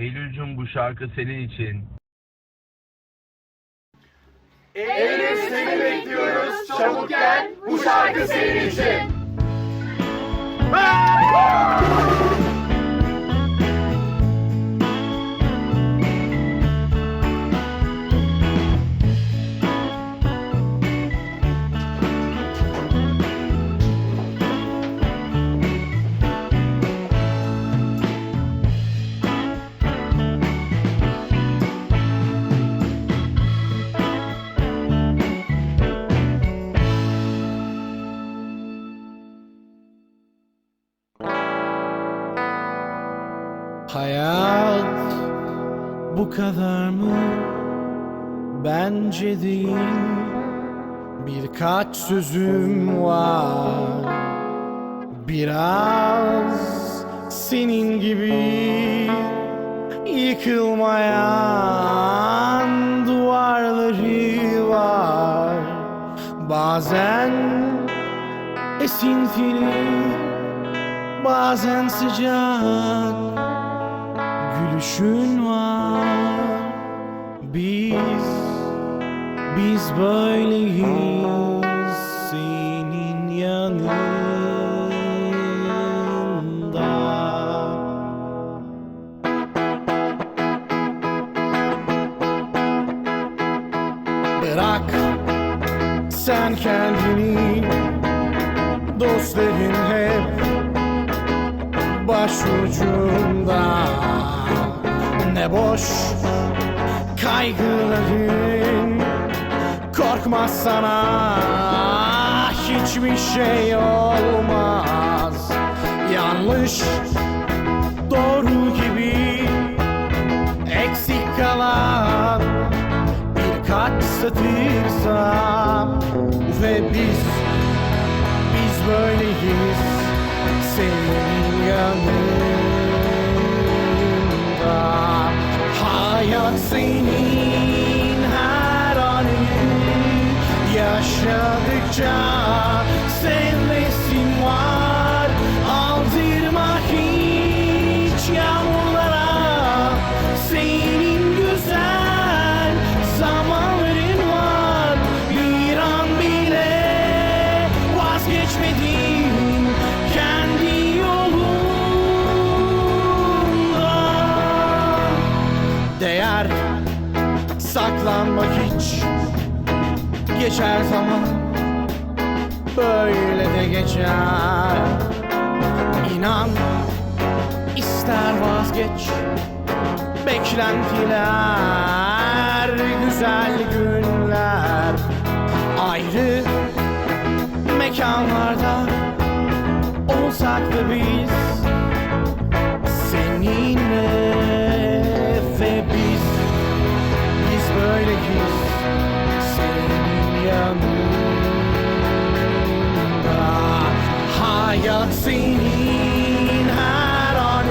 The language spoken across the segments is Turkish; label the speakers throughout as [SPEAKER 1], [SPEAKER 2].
[SPEAKER 1] Eylül'cüm bu şarkı senin için.
[SPEAKER 2] Eylül seni bekliyoruz. Çabuk gel. Bu şarkı senin için.
[SPEAKER 3] Hayat bu kadar mı? Bence değil. Birkaç sözüm var. Biraz senin gibi Yıkılmayan duvarları var. Bazen esintili Bazen sıcak gülüşün var. Biz, biz böyleyiz senin yanında. Bırak sen kendini Dostların hep başucunda Ne boş kaygıların. Korkma sana hiçbir şey olmaz. Yanlış doğru gibi eksik kalan birkaç satırsa Ve biz, biz böyleyiz. Senin Sevmesin var? Aldırma hiç yağmurlara Senin güzel zamanların var. Bir an bile vazgeçmedin kendi yolunda. Değer saklanmak hiç Geçer zaman böyle de geçer. İnan ister vazgeç. Beklentiler güzel günler. Ayrı mekanlarda olsak da biz hayat senin her anı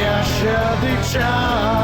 [SPEAKER 3] yaşadıkça